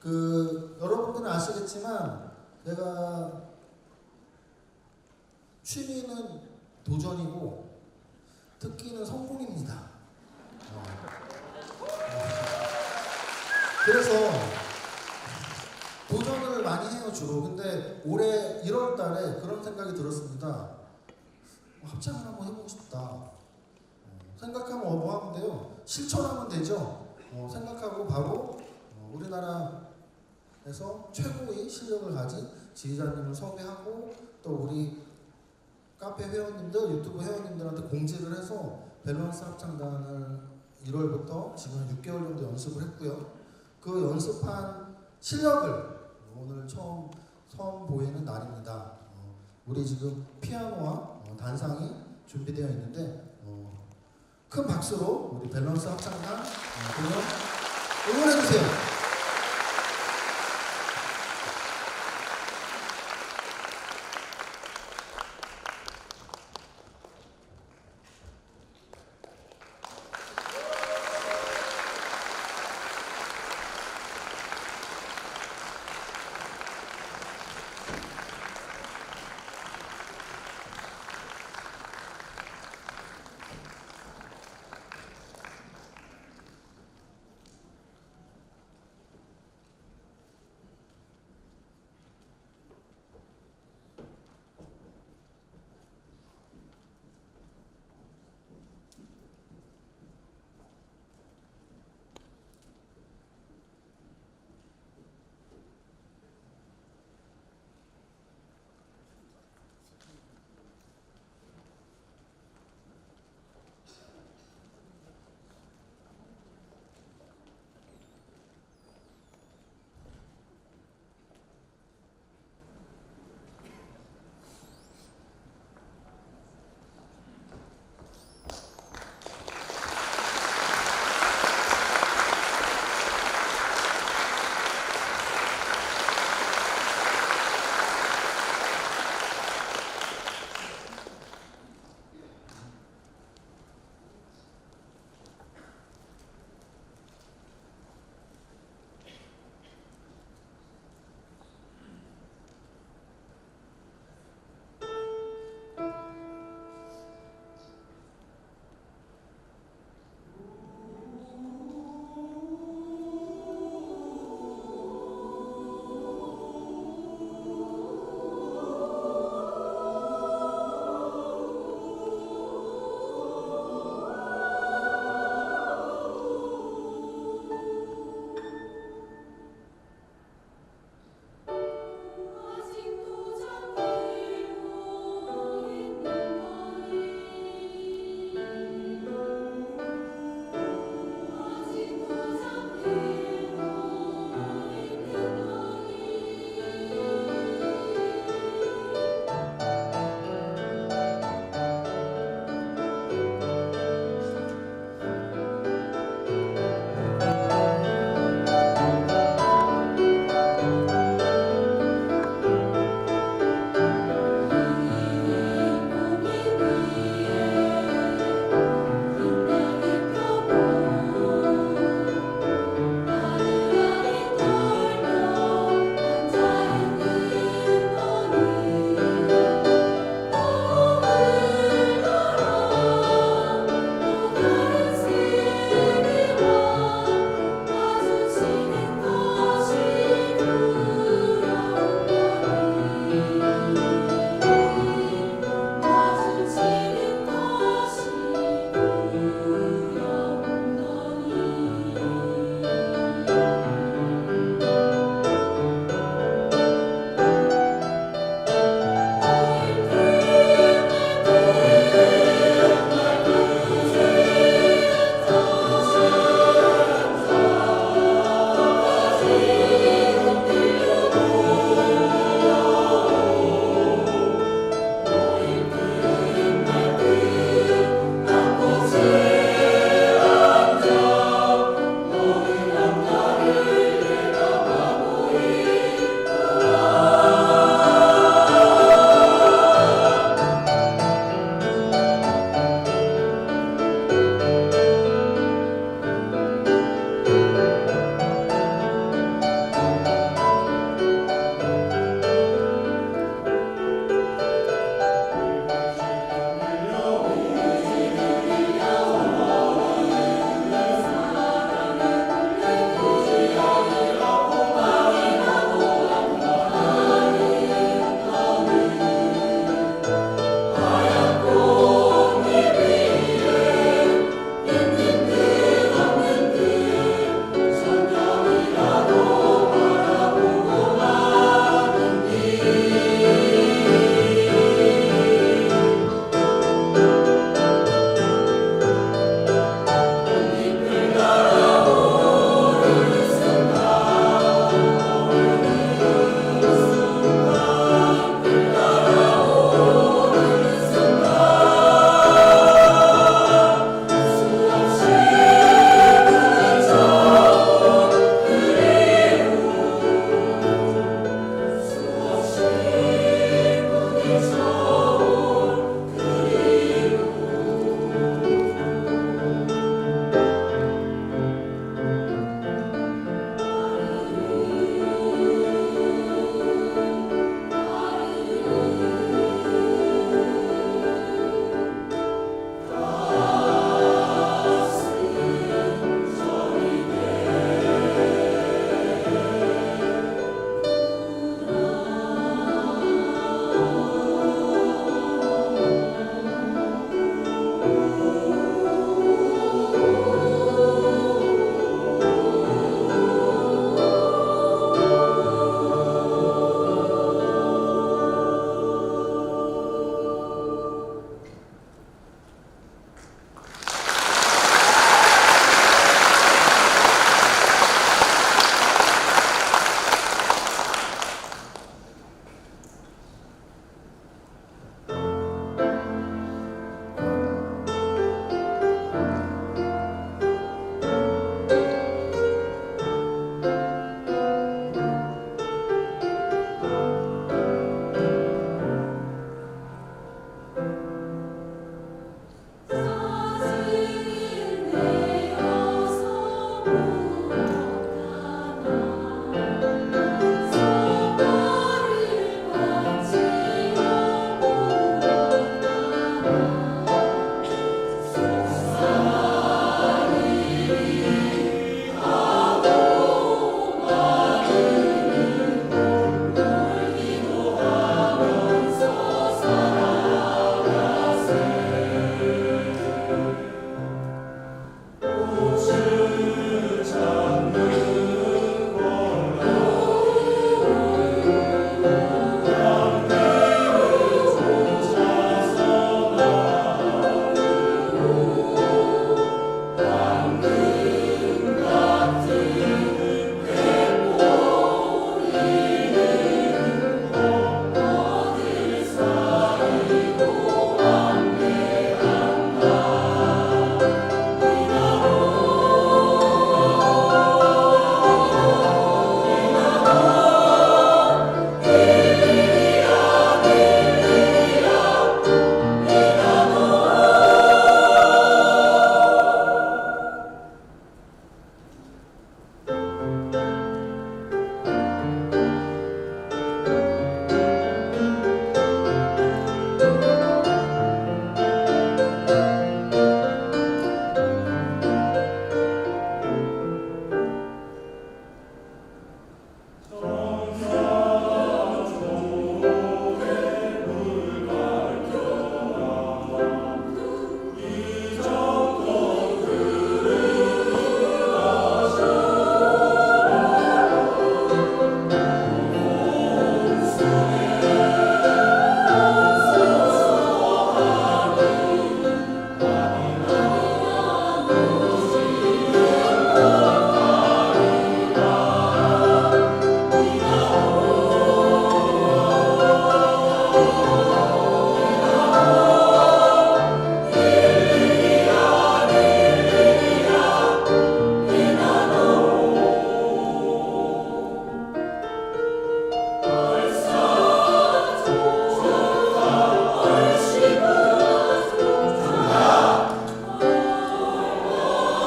그 여러분들은 아시겠지만 제가 취미는 도전이고 특기는 성공입니다. 어. 그래서 도전을 많이 해요 주로. 근데 올해 1월달에 그런 생각이 들었습니다. 어, 합창을 한번 해보고 싶다. 어, 생각하면 어, 뭐 하면 돼요? 실천하면 되죠. 어, 생각하고 바로 어, 우리나라 에서 최고의 실력을 가진 지휘자님을 섭외하고 또 우리 카페 회원님들, 유튜브 회원님들한테 공지를 해서 밸런스 합창단을 1월부터 지금 6개월 정도 연습을 했고요. 그 연습한 실력을 오늘 처음 선보이는 날입니다. 어, 우리 지금 피아노와 어, 단상이 준비되어 있는데 어, 큰 박수로 우리 밸런스 합창단 어, 공연 응원해 주세요.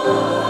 Oh.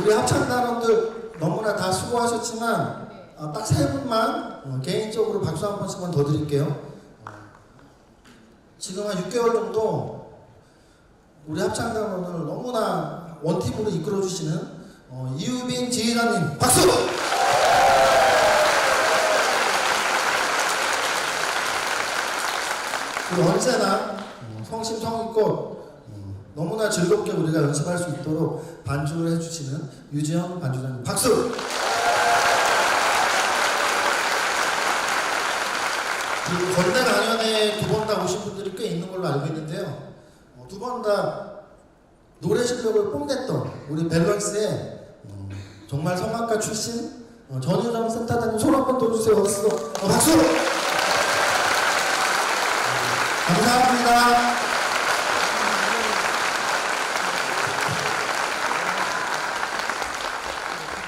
우리 합창단원들 너무나 다 수고하셨지만 아, 딱세 분만 어, 개인적으로 박수 한 번씩만 더 드릴게요. 어, 지금 한 6개월 정도 우리 합창단원을 너무나 원팀으로 이끌어 주시는 어, 이유빈 지휘자님 박수! 그리고 언제나 어, 성심성의껏 어, 너무나 즐겁게 우리가 연습할 수 있도록 반주를 해주시는 유지영 반주자님 박수! 그리고 건대 강연에 두 번 다 오신 분들이 꽤 있는 걸로 알고 있는데요. 두 번 다 노래 실력을 뽐냈던 우리 밸런스의 어, 정말 성악가 출신 어, 전유정 센터장님 손 한번더 주세요. 박수! 어, 박수! 감사합니다.